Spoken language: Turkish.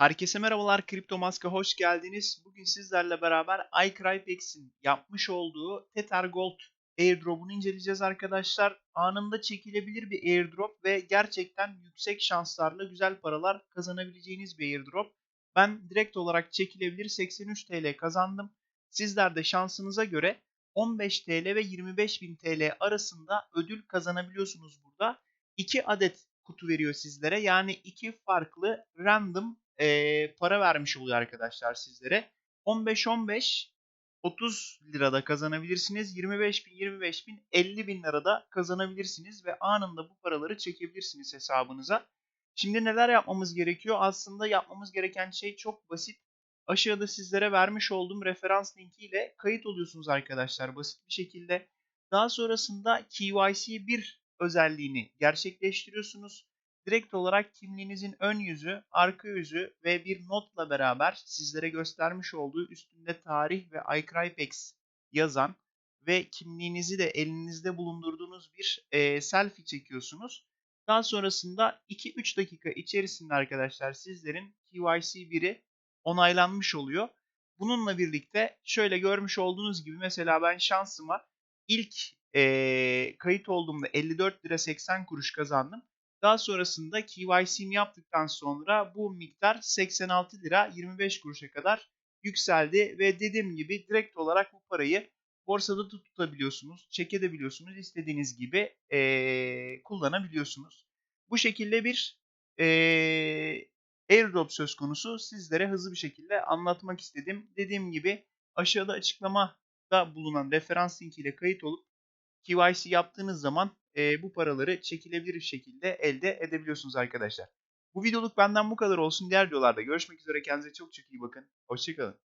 Herkese merhabalar, Kripto Mask'a hoş geldiniz. Bugün sizlerle beraber iCrypex'in yapmış olduğu Tether Gold airdrop'unu inceleyeceğiz arkadaşlar. Anında çekilebilir bir airdrop ve gerçekten yüksek şanslarla güzel paralar kazanabileceğiniz bir airdrop. Ben direkt olarak çekilebilir 83 TL kazandım. Sizler de şansınıza göre 15 TL ve 25.000 TL arasında ödül kazanabiliyorsunuz burada. 2 adet kutu veriyor sizlere. Yani iki farklı random e, para vermiş oluyor arkadaşlar sizlere. 15-15 30 lirada kazanabilirsiniz. 25 bin, 25 bin, 50 bin lirada kazanabilirsiniz ve anında bu paraları çekebilirsiniz hesabınıza. Şimdi neler yapmamız gerekiyor? Aslında yapmamız gereken şey çok basit. Aşağıda sizlere vermiş olduğum referans linki ile kayıt oluyorsunuz arkadaşlar basit bir şekilde. Daha sonrasında KYC 1 özelliğini gerçekleştiriyorsunuz. Direkt olarak kimliğinizin ön yüzü, arka yüzü ve bir notla beraber sizlere göstermiş olduğu üstünde tarih ve iCrypex yazan ve kimliğinizi de elinizde bulundurduğunuz bir e, selfie çekiyorsunuz. Daha sonrasında 2-3 dakika içerisinde arkadaşlar sizlerin KYC 1'i onaylanmış oluyor. Bununla birlikte şöyle görmüş olduğunuz gibi mesela ben şansıma ilk e, kayıt olduğumda 54 lira 80 kuruş kazandım. Daha sonrasında KYC'mi yaptıktan sonra bu miktar 86 lira 25 kuruşa kadar yükseldi ve dediğim gibi direkt olarak bu parayı borsada tutabiliyorsunuz, çekebiliyorsunuz, istediğiniz gibi ee, kullanabiliyorsunuz. Bu şekilde bir ee, airdrop söz konusu sizlere hızlı bir şekilde anlatmak istedim. Dediğim gibi aşağıda açıklamada bulunan referans linkiyle kayıt olup KYC yaptığınız zaman e, bu paraları çekilebilir şekilde elde edebiliyorsunuz arkadaşlar. Bu videoluk benden bu kadar olsun. Diğer videolarda görüşmek üzere. Kendinize çok çok iyi bakın. Hoşçakalın.